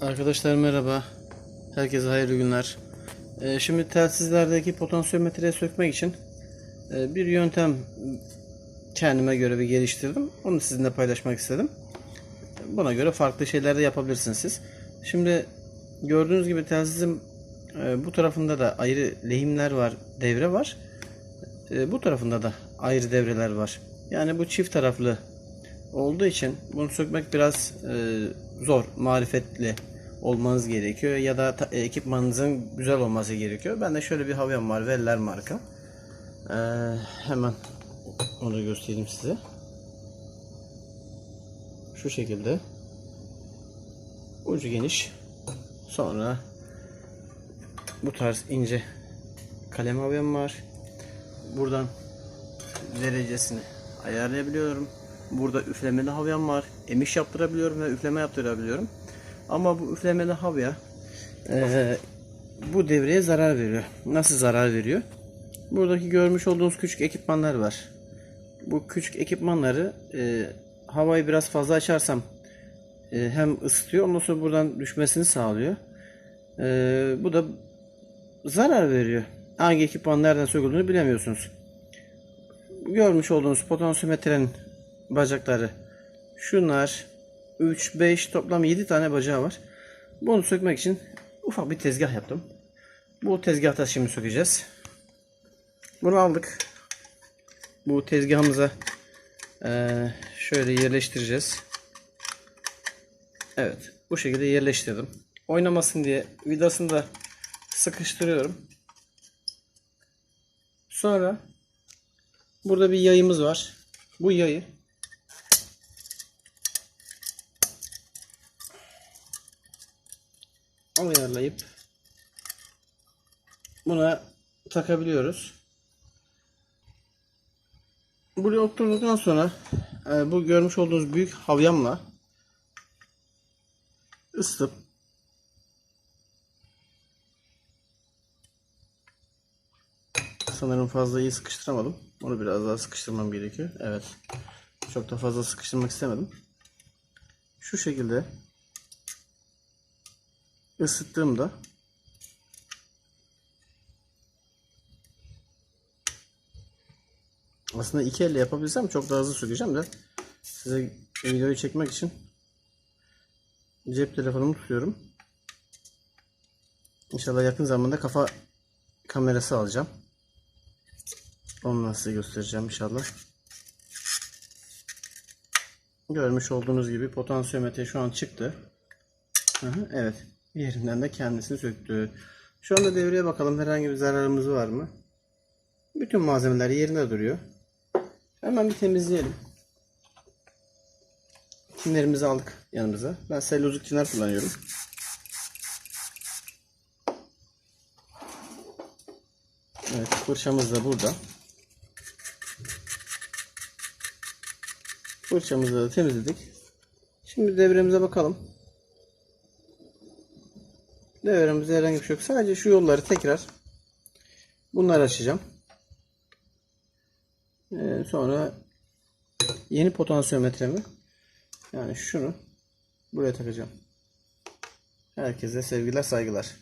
Arkadaşlar merhaba. Herkese hayırlı günler. Ee, şimdi telsizlerdeki potansiyometreyi sökmek için e, bir yöntem kendime göre bir geliştirdim. Onu sizinle paylaşmak istedim. Buna göre farklı şeyler de yapabilirsiniz siz. Şimdi gördüğünüz gibi telsizin e, bu tarafında da ayrı lehimler var, devre var. E, bu tarafında da ayrı devreler var. Yani bu çift taraflı olduğu için bunu sökmek biraz e, zor, marifetli olmanız gerekiyor ya da ta- ekipmanınızın güzel olması gerekiyor. Ben de şöyle bir havyam var, Veller marka. E, hemen onu göstereyim size. Şu şekilde. Ucu geniş. Sonra bu tarz ince kalem havyam var. Buradan derecesini ayarlayabiliyorum. Burada üflemeli havyam var. Emiş yaptırabiliyorum ve üfleme yaptırabiliyorum. Ama bu üflemeli havya eee, bu devreye zarar veriyor. Nasıl zarar veriyor? Buradaki görmüş olduğunuz küçük ekipmanlar var. Bu küçük ekipmanları eee, havayı biraz fazla açarsam eee, hem ısıtıyor ondan sonra buradan düşmesini sağlıyor. Eee, bu da zarar veriyor. Hangi ekipman nereden söküldüğünü bilemiyorsunuz görmüş olduğunuz potansiyometrenin bacakları şunlar 3 5 toplam 7 tane bacağı var. Bunu sökmek için ufak bir tezgah yaptım. Bu tezgahta şimdi sökeceğiz. Bunu aldık. Bu tezgahımıza eee, şöyle yerleştireceğiz. Evet, bu şekilde yerleştirdim. Oynamasın diye vidasını da sıkıştırıyorum. Sonra Burada bir yayımız var. Bu yayı ayarlayıp buna takabiliyoruz. Buraya oturduktan sonra e, bu görmüş olduğunuz büyük havyamla ısıtıp Sanırım fazla iyi sıkıştıramadım. Onu biraz daha sıkıştırmam gerekiyor. Evet. Çok da fazla sıkıştırmak istemedim. Şu şekilde ısıttığımda aslında iki elle yapabilsem çok daha hızlı sökeceğim de size videoyu çekmek için cep telefonumu tutuyorum. İnşallah yakın zamanda kafa kamerası alacağım. Onu size göstereceğim inşallah. Görmüş olduğunuz gibi potansiyometre şu an çıktı. Hı, evet. Yerinden de kendisini söktü. Şu anda devreye bakalım herhangi bir zararımız var mı? Bütün malzemeler yerinde duruyor. Hemen bir temizleyelim. Kimlerimizi aldık yanımıza. Ben selülozik çınar kullanıyorum. Evet fırçamız da burada. Fırçamızı da temizledik. Şimdi devremize bakalım. Devremizde herhangi bir şey yok. Sadece şu yolları tekrar bunları açacağım. Ee, sonra yeni potansiyometremi yani şunu buraya takacağım. Herkese sevgiler saygılar.